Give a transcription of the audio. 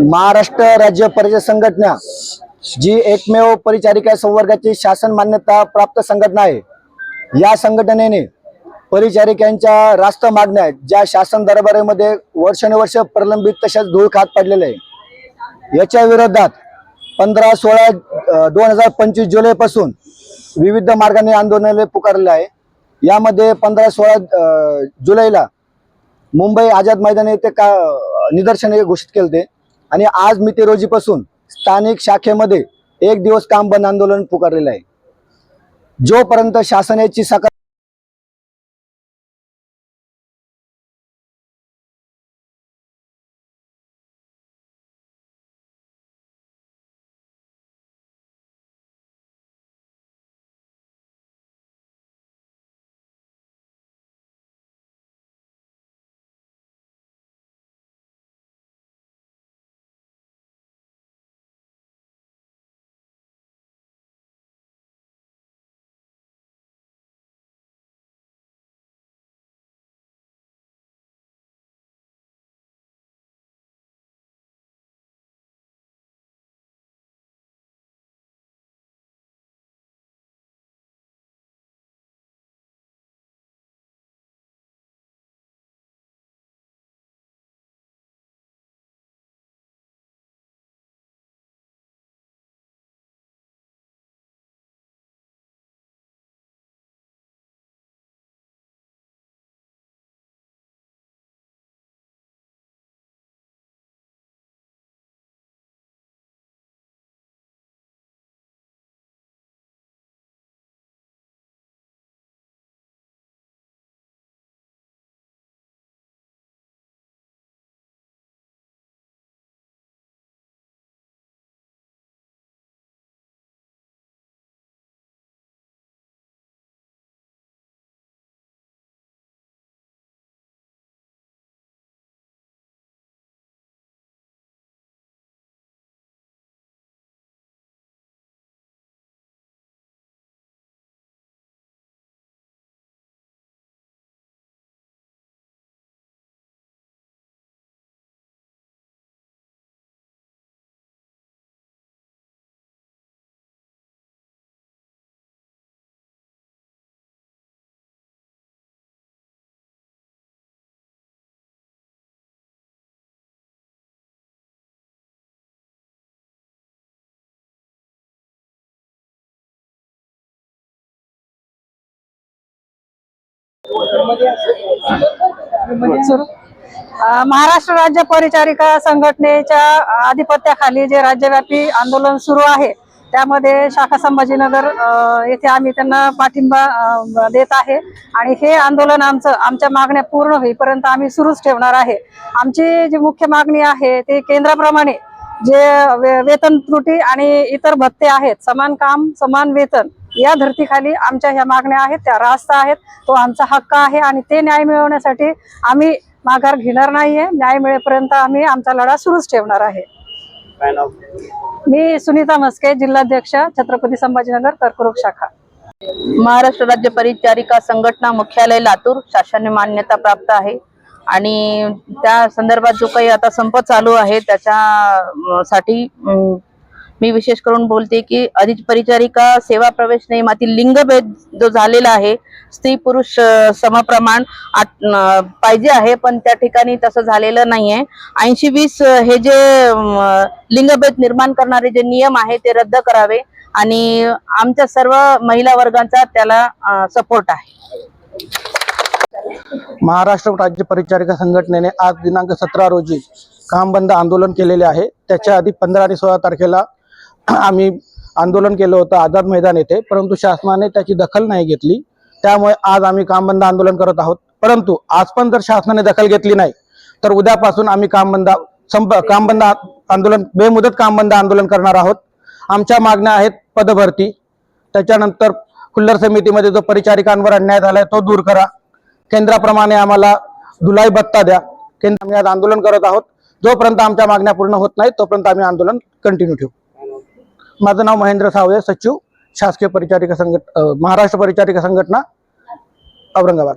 महाराष्ट्र राज्य परिषद संघटना जी एकमेव परिचारिका संवर्गाची शासन मान्यता प्राप्त संघटना आहे. या संघटनेने परिचारिकांच्या रास्त मागण्या आहेत, ज्या शासन दरबारामध्ये वर्षानुवर्ष प्रलंबित तशाच धूळ खात पडलेले आहे. याच्या विरोधात पंधरा सोळा दोन हजार पंचवीस जुलैपासून विविध मार्गाने आंदोलनाला पुकारले आहे. यामध्ये पंधरा सोळा जुलैला मुंबई आझाद मैदान येथे का निदर्शने घोषित केले होते. आणि आज मिती रोजीपासून स्थानिक शाखेमध्ये एक दिवस काम बंद आंदोलन पुकारलेलं आहे. जोपर्यंत शासनाची सकाळ महाराष्ट्र राज्य परिचारिका संघटनेच्या आधिपत्याखाली जे राज्यव्यापी आंदोलन सुरू आहे त्यामध्ये शाखा संभाजीनगर येथे आम्ही त्यांना पाठिंबा देत आहे. आणि हे आंदोलन आमचं आमच्या मागण्या पूर्ण होईपर्यंत आम्ही सुरूच ठेवणार आहे. आमची जी मुख्य मागणी आहे ते केंद्राप्रमाणे जे वेतन त्रुटी आणि इतर भत्ते आहेत समान काम समान वेतन या धर्तीखाली आमच्या ह्या मागण्या आहेत त्या रास्त आहेत तो आमचा हक्क आहे आणि ते न्याय मिळवण्यासाठी आम्ही माघार घेणार नाहीये. न्याय मिळेपर्यंत आम्ही आमचा लढा सुरूच ठेवणार आहे. मी सुनीता मस्के जिल्हाध्यक्ष छत्रपती संभाजीनगर कर्करोग शाखा. महाराष्ट्र राज्य परिचारिका संघटना मुख्यालय लातूर शासनाने मान्यता प्राप्त आहे. आणि त्या संदर्भात जो काही आता संप चालू आहे त्याच्या अं, साठी अं, मी विशेष करून बोलते की अधिक परिचारिका सेवा प्रवेश नियमातील लिंगभेद जो झालेला आहे स्त्री पुरुष समप्रमाण पाहिजे आहे पण त्या ठिकाणी तसं झालेलं नाहीये. ऐंशी वीस हे जे लिंगभेद निर्माण करणारे जे नियम आहे ते रद्द करावे आणि आमच्या सर्व महिला वर्गांचा त्याला सपोर्ट आहे. महाराष्ट्र राज्य परिचारिका संघटनेने आज दिनांक सतरा रोजी काम बंद आंदोलन केलेले आहे. त्याच्या आधी पंधरा आणि सोळा तारखेला आम्ही आंदोलन केलं होतं आझाद मैदान येथे परंतु शासनाने त्याची दखल नाही घेतली. त्यामुळे आज आम्ही काम बंद आंदोलन करत आहोत. परंतु आज पण जर शासनाने दखल घेतली नाही तर उद्यापासून आम्ही काम बंद संप काम बंद आंदोलन बेमुदत काम बंद आंदोलन करणार आहोत. आमच्या मागण्या आहेत पदभरती. त्याच्यानंतर खुल्लर समितीमध्ये जो परिचारिकांवर अन्याय झालाय तो दूर करा. केंद्राप्रमाणे आम्हाला धुलाई भत्ता द्या. केंद्र आम्ही आज आंदोलन करत आहोत. जोपर्यंत आमच्या मागण्या पूर्ण होत नाही तोपर्यंत आम्ही आंदोलन कंटिन्यू ठेवू. माझं नाव महेंद्र सावळे सचिव शासकीय परिचारिका संघट महाराष्ट्र परिचारिका संघटना औरंगाबाद.